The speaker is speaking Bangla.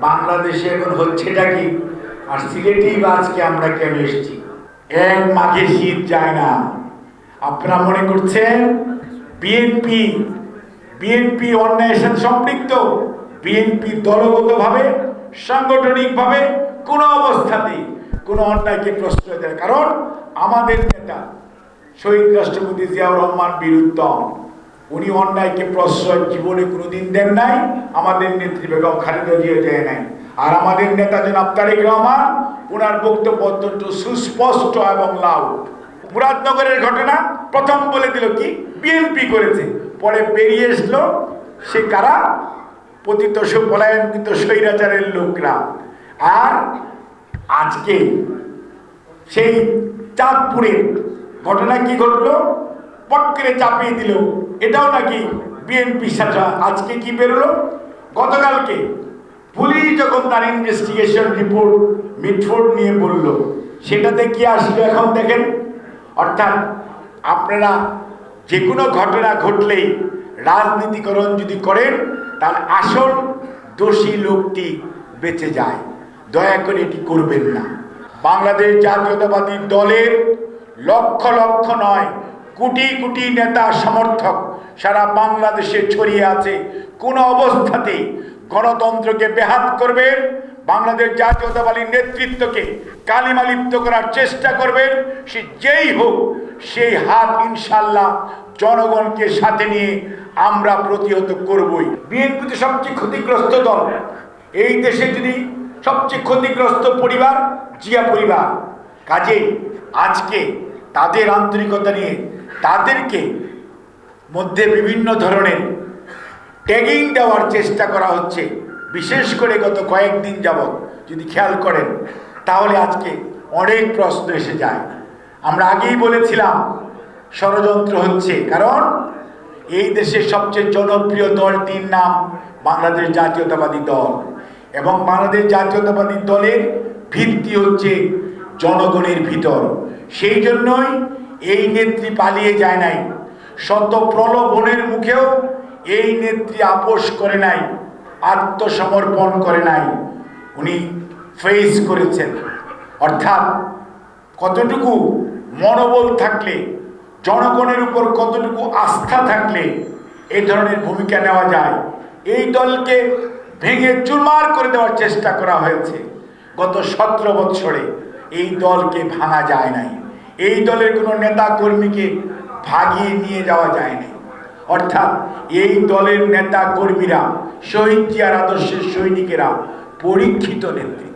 বাংলাদেশে এখন হচ্ছেটা কি? আর সিলেটেই আজকে আমরা কেন এসেছি? এক মাঘে শীত যায় না। আপনারা মনে করছেন? বিএনপি বিএনপি অন্যায়ের সম্পৃক্ত। বিএনপি দলগতভাবে, সাংগঠনিকভাবে কোনো অবস্থাতেই কোনো অন্যায়কে প্রশ্রয় দেয় কারণ আমাদের নেতা শহীদ রাষ্ট্রপতি জিয়াউর রহমান বীর উত্তম উনি অন্যায়কে প্রশ্রয় জীবনে কোনোদিন দেন নাই, আমাদের নেত্রী বেগম খালেদা জিয়া দেয় নাই। আর আমাদের নেতা জনাব তারেক রহমান ওনার বক্তব্য অত্যন্ত সুস্পষ্ট এবং লাউড। মুরাদনগরের ঘটনা প্রথম বলে দিল কি? বিএনপি করেছে। পরে বেরিয়ে এসলো সে কারা? পতিত পলায়নকৃত স্বৈরাচারের লোকরা। আর আজকে সেই চাঁদপুরের ঘটনা কি ঘটলো? পট করে চাপিয়ে দিল। এটাও নাকি বিএনপি সাথে আজকে কি বেরোলো? গতকালকে পুলিশ যখন তার ইনভেস্টিগেশন রিপোর্ট মিটফোর্ড নিয়ে বলল, সেটাতে কি আসলো এখন দেখেন? অর্থাৎ আপনারা যে কোনো ঘটনা ঘটলেই রাজনীতিকরণ যদি করেন তাহলে আসল দোষী লোকটি বেঁচে যায়। দয়া করে এটি করবেন না। বাংলাদেশ জাতীয়তাবাদী দলের লক্ষ লক্ষ নয় কোটি কোটি নেতা সমর্থক সারা বাংলাদেশে ছড়িয়ে আছে। কোনো অবস্থাতেই গণতন্ত্রকে বেহাত করবেন বাংলাদেশ জাতীয়তাবাদী নেতৃত্বকে কালিমালিপ্ত করার চেষ্টা করবেন সে যেই হোক, সেই হাত ইনশাল্লাহ জনগণকে সাথে নিয়ে আমরা প্রতিহত করবই। বিএনপি তো সবচেয়ে ক্ষতিগ্রস্ত দল। এই দেশে যদি সবচেয়ে ক্ষতিগ্রস্ত পরিবার, জিয়া পরিবার। কাজে আজকে তাদের আন্তরিকতা নিয়ে তাদেরকে মধ্যে বিভিন্ন ধরনের ট্যাগিং দেওয়ার চেষ্টা করা হচ্ছে। বিশেষ করে গত কয়েকদিন যাবৎ, যদি খেয়াল করেন, তাহলে আজকে অনেক প্রশ্ন এসে যায়। আমরা আগেই বলেছিলাম, ষড়যন্ত্র হচ্ছে। কারণ এই দেশের সবচেয়ে জনপ্রিয় দলটির নাম বাংলাদেশ জাতীয়তাবাদী দল। এবং বাংলাদেশ জাতীয়তাবাদী দলের ভিত্তি হচ্ছে জনগণের ভিতর। সেই জন্যই এই নেত্রী পালিয়ে যায় নাই। শত প্রলোভনের মুখেও এই নেত্রী আপোষ করে নাই, আত্মসমর্পণ করে নাই। উনি ফেস করেছেন। অর্থাৎ কতটুকু মনোবল থাকলে, জনগণের উপর কতটুকু আস্থা থাকলে এই ধরনের ভূমিকা নেওয়া যায়, এই দলকে ভেঙে চুরমার করে দেওয়ার চেষ্টা করা হয়েছে। গত সতেরো বৎসরে এই দলকে ভাঙা যায় নাই। এই দলের কোনো নেতা কর্মীকে ভাগিয়ে নিয়ে যাওয়া যায়নি। অর্থাৎ এই দলের নেতা কর্মীরা, শহীদ জিয়ার আদর্শের সৈনিকেরা পরীক্ষিত নেতৃত্ব